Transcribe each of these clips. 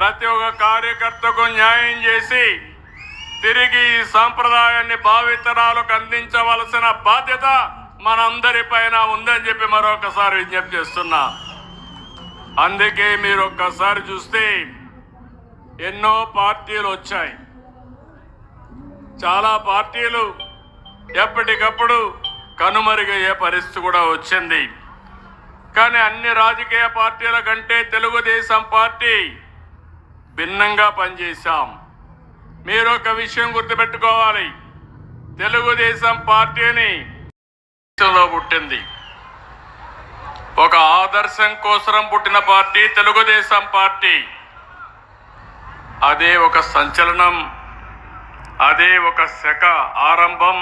ప్రతి ఒక్క కార్యకర్తకు న్యాయం చేసి తిరిగి ఈ సాంప్రదాయాన్ని భావితరాలకు అందించవలసిన బాధ్యత మనందరి పైన ఉందని చెప్పి మరొకసారి విజ్ఞప్తి చేస్తున్నా. అందుకే మీరు ఒక్కసారి చూస్తే ఎన్నో పార్టీలు వచ్చాయి. చాలా పార్టీలు ఎప్పటికప్పుడు కనుమరుగయ్యే పరిస్థితి కూడా వచ్చింది. కానీ అన్ని రాజకీయ పార్టీల కంటే తెలుగుదేశం పార్టీ భిన్నంగా పనిచేశాం. మీరు ఒక విషయం గుర్తుపెట్టుకోవాలి. తెలుగుదేశం పార్టీని దేశంలో పుట్టింది. ఒక ఆదర్శం కోసరం పుట్టిన పార్టీ తెలుగుదేశం పార్టీ. అదే ఒక సంచలనం అదే ఒక శక ఆరంభం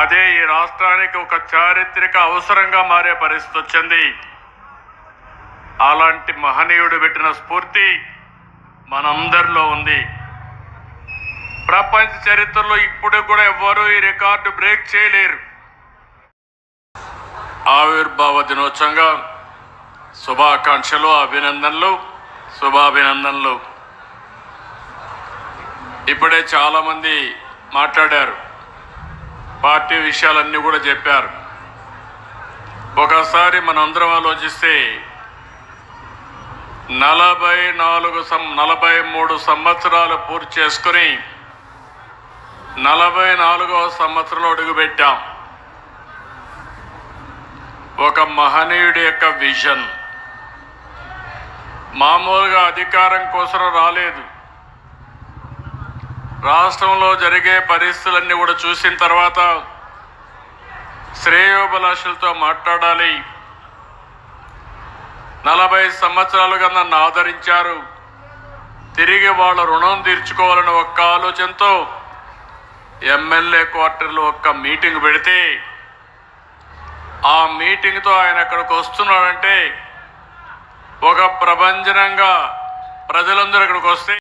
అదే ఈ రాష్ట్రానికి ఒక చారిత్రక అవసరంగా మారే పరిస్థితి వచ్చింది. అలాంటి మహనీయుడు పెట్టిన స్ఫూర్తి మనందరిలో ఉంది. ప్రపంచ చరిత్రలో ఇప్పుడు కూడా ఎవ్వరూ ఈ రికార్డు బ్రేక్ చేయలేరు. ఆవిర్భావ దినోత్సవంగా శుభాకాంక్షలు అభినందనలు శుభాభినందనలు. ఇప్పుడే చాలామంది మాట్లాడారు. పార్టీ విషయాలన్నీ కూడా చెప్పారు. ఒకసారి మనందరం ఆలోచిస్తే నలభై నాలుగు సం నలభై మూడు సంవత్సరాలు పూర్తి చేసుకుని నలభై నాలుగవ సంవత్సరంలో అడుగుపెట్టాం. ఒక మహనీయుడి యొక్క విజన్. మామూలుగా అధికారం కోసం రాలేదు. రాష్ట్రంలో జరిగే పరిస్థితులన్నీ కూడా చూసిన తర్వాత శ్రేయోభిలాషులతో మాట్లాడాలి. నలభై సంవత్సరాలుగా నన్ను ఆదరించారు. తిరిగి వాళ్ళ రుణం తీర్చుకోవాలని ఒక్క ఆలోచనతో ఎమ్మెల్యే క్వార్టర్లో ఒక్క మీటింగ్ పెడితే ఆ మీటింగ్తో ఆయన అక్కడికి వస్తున్నాడంటే ఒక ప్రభంజనంగా ప్రజలందరూ ఇక్కడికి వస్తే